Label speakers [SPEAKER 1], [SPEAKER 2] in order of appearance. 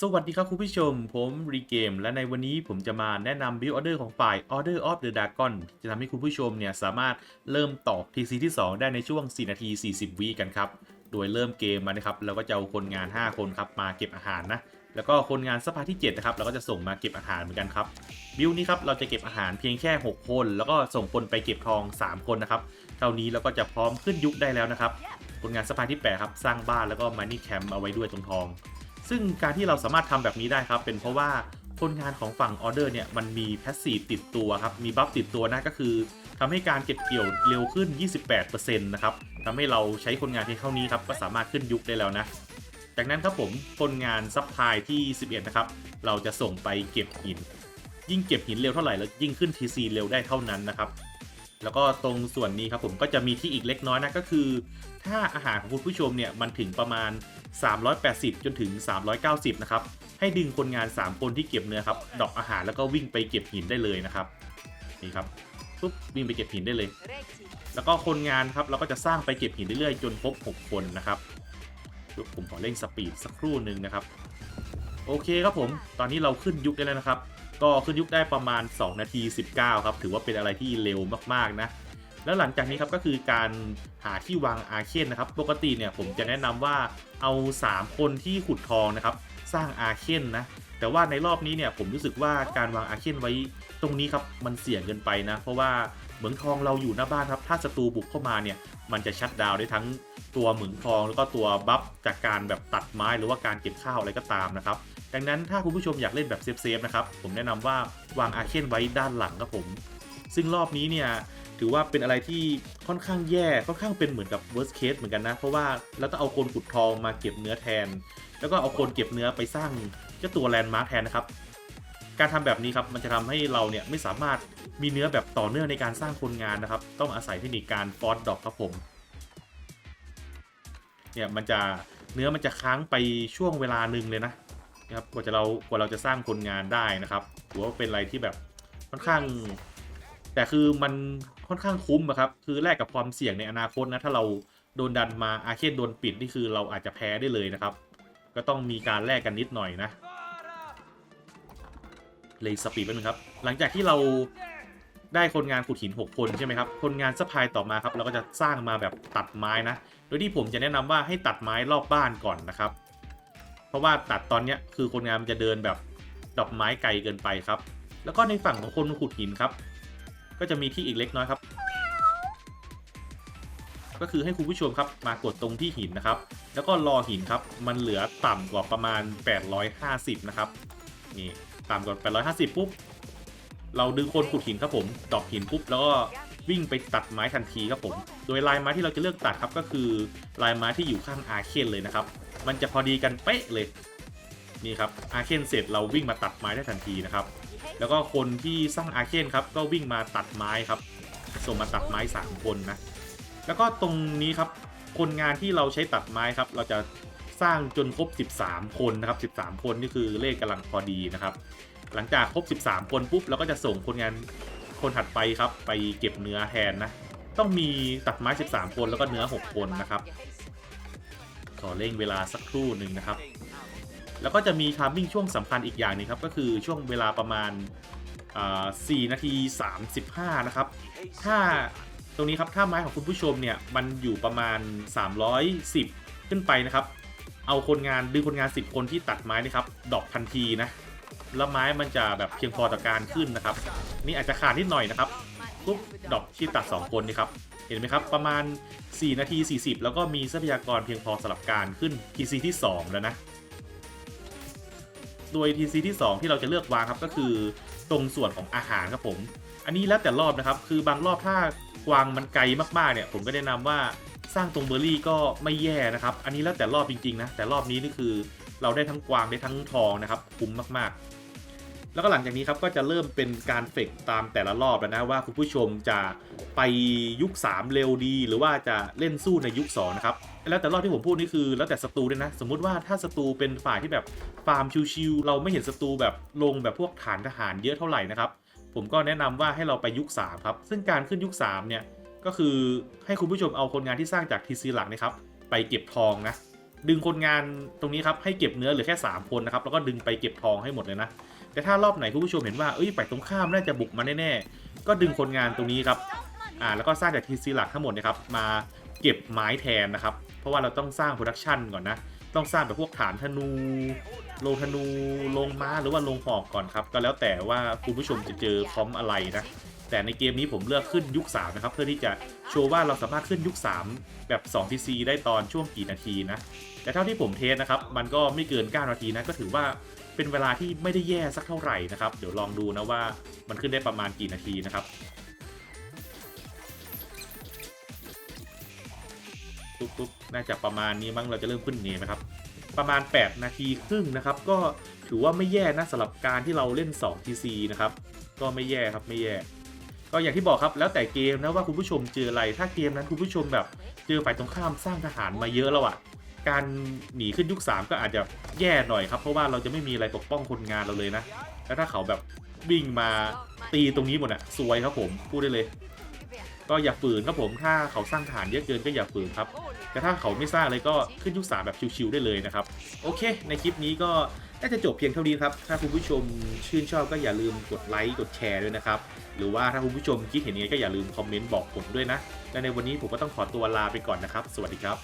[SPEAKER 1] สวัสดีครับคุณผู้ชม ผมรีเกม และในวันนี้ผมจะมาแนะนำ Build Order ของฝ่าย Order of the Dragon จะทำให้คุณผู้ชมเนี่ยสามารถเริ่มตอก TC ที่ 2 ได้ในช่วง 4 นาที 40 วิกันครับ โดยเริ่มเกมมานะครับเราก็จะเอาคนงาน 5 คนครับมาเก็บอาหารนะ แล้วก็คนงานสภาที่ 7 นะครับเราก็จะส่งมาเก็บอาหารเหมือนกันครับ บิลนี้ครับเราจะเก็บอาหารเพียงแค่ 6 คน แล้วก็ส่งคนไปเก็บทอง 3 คนนะครับ เท่านี้เราก็จะพร้อมขึ้นยุคได้แล้วนะครับ คนงานสภาที่ 8 ครับสร้างบ้านแล้วก็มานี่แคมป์เอาไว้ด้วยตรงทอง ซึ่งการที่เราสามารถทำแบบนี้ได้ครับ เป็นเพราะว่าคนงานของฝั่งออเดอร์เนี่ยมันมีแพสซีฟติดตัวครับ มีบัฟติดตัวนะก็คือทำให้การเก็บเกี่ยวเร็วขึ้น 28%นะครับทำให้เราใช้คนงานเพียงเท่านี้ครับ ก็สามารถขึ้นยุคได้แล้วนะ จากนั้นครับผมคนงานซัพพลายที่ 11 นะครับ เราจะส่งไปเก็บหิน ยิ่งเก็บหินเร็วเท่าไหร่แล้วยิ่งขึ้น TC เร็วได้เท่านั้นนะครับ แล้วก็ตรงส่วนนี้ครับผมก็จะมีที่อีกเล็กน้อยนะก็คือ ถ้าอาหารของคุณผู้ชมเนี่ยมันถึงประมาณ 380 จนถึง 390 นะครับ ให้ดึงคนงาน 3 คนที่เก็บเนื้อครับดอปอาหารแล้วก็วิ่งไปเก็บหินได้เลยนะครับนี่ครับปุ๊บวิ่งไปเก็บหินได้เลย แล้วก็คนงานครับเราก็จะสร้างไปเก็บหินเรื่อยๆจนครบ6 คนนะครับปุ๊บผมขอเร่งสปีดสักครู่หนึ่งนะครับ โอเคครับผม ตอนนี้เราขึ้นยุคได้แล้วนะครับ ก็ขึ้นยุคได้ประมาณ 2 นาที 19 ครับ ถือว่าเป็นอะไรที่เร็วมากๆนะแล้วหลังจากนี้ครับก็คือการหาที่วางอาเคนนะครับ ปกติเนี่ยผมจะแนะนำว่าเอา 3 คนที่ขุดทองนะครับ สร้างอาเคนนะแต่ว่าในรอบนี้เนี่ยผมรู้สึกว่าการวางอาเคนไว้ตรงนี้ครับมันเสี่ยงเกินไปนะ เพราะว่าเหมืองทองเราอยู่หน้าบ้านครับ ถ้าศัตรูบุกเข้ามาเนี่ยมันจะชัดดาวได้ทั้งตัวเหมืองทองแล้วก็ตัวบัฟจากการแบบตัดไม้หรือว่าการเก็บข้าวอะไรก็ตามนะครับ ดังนั้นถ้าคุณผู้ชมอยากเล่นแบบเซฟๆนะครับ ผมแนะนำว่าวางอาเคนไว้ด้านหลังครับผม ซึ่งรอบนี้เนี่ยถือว่าเป็นอะไรที่ค่อนข้างแย่ค่อนข้างเป็นเหมือนกับ worst case เหมือนกันนะ เพราะว่าเราต้องเอาคนขุดทองมาเก็บเนื้อแทน แล้วก็เอาคนเก็บเนื้อไปสร้างเจ้าตัวแลนด์มาร์คแทนนะครับการทำแบบนี้ครับมันจะทำให้เราเนี่ยไม่สามารถมีเนื้อแบบต่อเนื่องในการสร้างคนงานนะครับ ต้องอาศัยเทคนิคการฟอสดอกครับผมเนี่ยมันจะเนื้อมันจะค้างไปช่วงเวลาหนึ่งเลยนะ นะครับกว่าจะเรากว่าเราจะสร้างคนงานได้นะครับถือว่าเป็นอะไรที่แบบค่อนข้าง แต่คือมันค่อนข้างคุ้มอะครับ คือแลกกับความเสี่ยงในอนาคตนะถ้าเราโดนดันมาอาเคนโดนปิดนี่คือเราอาจจะแพ้ได้เลยนะครับ ก็ต้องมีการแลกกันนิดหน่อยนะเลยสปีดไปหนึ่งครับ หลังจากที่เราได้คนงานขุดหิน 6 คนใช่ไหมครับ คนงานสะพายต่อมาครับ เราก็จะสร้างมาแบบตัดไม้นะ โดยที่ผมจะแนะนำว่าให้ตัดไม้รอบบ้านก่อนนะครับ ราะว่าตัดตอนเนี้ยคือคนงานมันจะเดินแบบดอกไม้ไกลเกินไปครับ แล้วก็ในฝั่งของคนขุดหินครับ ก็จะมีที่อีกเล็กน้อยครับ ก็คือให้คุณผู้ชมครับมากดตรงที่หินนะครับ แล้วก็รอหินครับ มันเหลือต่ำกว่าประมาณ 850 นะครับ นี่ต่ำกว่า 850 ปุ๊บ เราดึงคนขุดหินครับผม ดอกหินปุ๊บ แล้วก็วิ่งไปตัดไม้ทันทีครับผม โดยลายไม้ที่เราจะเลือกตัดครับก็คือลายไม้ที่อยู่ข้างอาเคนเลยนะครับ มันจะพอดีกันเป๊ะเลยนี่ครับอาเคนเสร็จเราวิ่งมาตัดไม้ได้ทันทีนะครับ แล้วก็คนที่สร้างอาเคนครับก็วิ่งมาตัดไม้ครับ ส่งมาตัดไม้ 3 คนนะ แล้วก็ตรงนี้ครับคนงานที่เราใช้ตัดไม้ครับ เราจะสร้างจนครบ 13 คนนะครับ 13 คนนี่คือเลขกำลังพอดีนะครับ หลังจากครบ 13 คนปุ๊บเราก็จะส่งคนงานคนถัดไปครับ ไปเก็บเนื้อแทนนะ ต้องมีตัดไม้ 13 คนแล้วก็เนื้อ 6 คนนะครับ อเร่งเวลาสักครู่หนึ่งนะครับ แล้วก็จะมีทามมิ่งช่วงสำคัญอีกอย่างหนึงครับ ก็คือช่วงเวลาประมาณ4นาที 35 นะครับ ถ้าตรงนี้ครับ ถ้าไม้ของคุณผู้ชมเนี่ย มันอยู่ประมาณ 310 ขึ้นไปนะครับ เอาคนงานดึงคนงาน 10 คนที่ตัดไม้นะครับดอกทันทีนะ แล้วไม้มันจะแบบเพียงพอต่อการขึ้นนะครับ นี่อาจจะขาดนิดหน่อยนะครับปุ๊บดอกที่ตัด 2 คนนี่ครับ เห็นไหมครับ ประมาณ 4 นาที 40 แล้วก็มีทรัพยากรเพียงพอสำหรับการขึ้น TC ที่ 2 แล้วนะ โดย TC ที่ 2 ที่เราจะเลือกวางครับก็คือตรงส่วนของอาหารครับผม อันนี้แล้วแต่รอบนะครับ คือบางรอบถ้ากวางมันไกลมากๆเนี่ย ผมก็แนะนำว่าสร้างตรงเบอร์รี่ก็ไม่แย่นะครับ อันนี้แล้วแต่รอบจริงๆนะ แต่รอบนี้นี่คือเราได้ทั้งกวางได้ทั้งทองนะครับคุ้มมากๆ แล้วก็หลังจากนี้ครับก็จะเริ่มเป็นการเฟกตามแต่ละรอบแล้วนะว่าคุณผู้ชมจะไปยุค 3 เร็วดี หรือว่าจะเล่นสู้ในยุค2นะครับแล้วแต่รอบที่ผมพูดนี่คือแล้วแต่ศัตรูด้วยนะ สมมุติว่าถ้าศัตรูเป็นฝ่ายที่แบบฟาร์มชิวๆเราไม่เห็นศัตรูแบบลงแบบพวกฐานทหารเยอะเท่าไหร่นะครับผมก็แนะนำว่าให้เราไปยุค 3 ครับ ซึ่งการขึ้นยุค 3 เนี่ย ก็คือให้คุณผู้ชมเอาคนงานที่สร้างจากทีซีหลักนะครับ ไปเก็บทองนะ ดึงคนงานตรงนี้ครับ ให้เก็บเนื้อเหลือแค่ 3 คนนะครับ แล้วก็ดึงไปเก็บทองให้หมดเลยนะ แต่ถ้ารอบไหนคุณผู้ชมเห็นว่าเอ้ยฝ่ายตรงข้ามน่าจะบุกมาแน่ๆก็ดึงคนงานตรงนี้ครับอ่าแล้วก็สร้างจากทีซีหลักทั้งหมดเนะครับมาเก็บไม้แทนนะครับ เพราะว่าเราต้องสร้างโปรดักชันก่อนนะต้องสร้างแบบพวกฐานธนูโลงธนูโลงม้าหรือว่าโลงหอกก่อนครับ ก็แล้วแต่ว่าคุณผู้ชมจะเจอคอมอะไรนะแต่ในเกมนี้ผมเลือกขึ้นยุค 3 นะครับ เพื่อที่จะโชว์ว่าเราสามารถขึ้นยุค 3 แบบ2 TC ได้ตอนช่วงกี่นาทีนะ แต่เท่าที่ผมเทสนะครับ มันก็ไม่เกิน 9 นาทีนะ ก็ถือว่า เป็นเวลาที่ไม่ได้แย่สักเท่าไหร่นะครับ เดี๋ยวลองดูนะว่ามันขึ้นได้ประมาณกี่นาทีนะครับตุ๊บๆน่าจะประมาณนี้มั้งเราจะเริ่มขึ้นเนมนะครับ ประมาณ 8 นาทีครึ่งนะครับ ก็ถือว่าไม่แย่นะสำหรับการที่เราเล่น 2 TC นะครับ ก็ไม่แย่ครับไม่แย่ก็อย่างที่บอกครับแล้วแต่เกมนะว่าคุณผู้ชมเจออะไรถ้าเกมนั้นคุณผู้ชมแบบเจอฝ่ายตรงข้ามสร้างทหารมาเยอะแล้วอะ การหนีขึ้นยุค 3 ก็อาจจะแย่หน่อยครับ เพราะว่าเราจะไม่มีอะไรปกป้องคนงานเราเลยนะ แล้วถ้าเขาแบบวิ่งมาตีตรงนี้หมดอะซวยครับผมพูดได้เลย ก็อย่าฝืนครับผมถ้าเขาสร้างฐานเยอะเกินก็อย่าฝืนครับ แต่ถ้าเขาไม่สร้างเลยก็ขึ้นยุคสามแบบชิวๆได้เลยนะครับ โอเค ในคลิปนี้ก็น่าจะจบเพียงเท่านี้ครับ ถ้าคุณผู้ชมชื่นชอบก็อย่าลืมกดไลค์กดแชร์ด้วยนะครับ หรือว่าถ้าคุณผู้ชมคิดเห็นยังไงก็อย่าลืมคอมเมนต์บอกผมด้วยนะ และในวันนี้ผมก็ต้องขอตัวลาไปก่อนนะครับ สวัสดีครับ